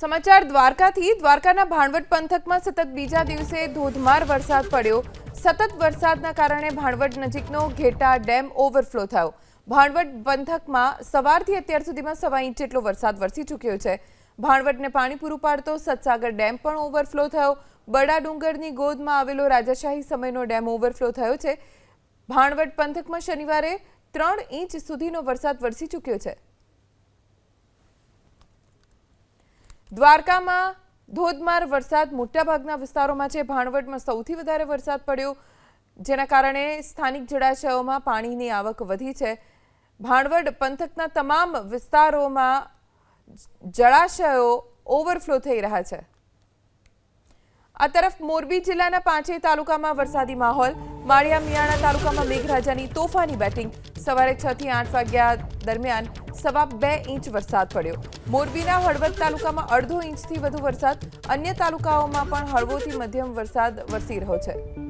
સમાચાર, દ્વારકાથી. દ્વારકાના ભાણવટ પંથકમાં સતત બીજા દિવસે ધોધમાર વરસાદ પડ્યો. સતત વરસાદના કારણે ભાણવટ નજીકનો ઘેટા ડેમ ઓવરફ્લો થયો. ભાણવટ પંથકમાં સવારથી અત્યાર સુધીમાં સવા ઇંચ જેટલો વરસાદ વરસી ચૂક્યો છે. ભાણવટને પાણી પૂરું પાડતો સતસાગર ડેમ પણ ઓવરફ્લો થયો. બડા ડુંગરની ગોદમાં આવેલો રાજાશાહી સમયનો ડેમ ઓવરફ્લો થયો છે. ભાણવટ પંથકમાં શનિવારે ત્રણ ઇંચ સુધીનો વરસાદ વરસી ચૂક્યો છે. દ્વારકામાં ધોધમાર વરસાદ મોટાભાગના વિસ્તારોમાં છે. ભાણવડમાં સૌથી વધારે વરસાદ પડ્યો, જેના કારણે સ્થાનિક જળાશયોમાં પાણીની આવક વધી છે. ભાણવડ પંથકના તમામ વિસ્તારોમાં જળાશયો ઓવરફ્લો થઈ રહ્યા છે. આ તરફ મોરબી જિલ્લાના પાંચેય તાલુકામાં વરસાદી માહોલ. માળિયા, મિયાણા તાલુકામાં મેઘરાજાની તોફાની બેટિંગ. સવારે છ થી આઠ વાગ્યા દરમિયાન સવા બે ઇંચ વરસાદ પડ્યો. મોરબીના હળવદ તાલુકામાં અડધો ઇંચથી વધુ વરસાદ. અન્ય તાલુકાઓમાં પણ હળવોથી મધ્યમ વરસાદ વરસી રહ્યો છે.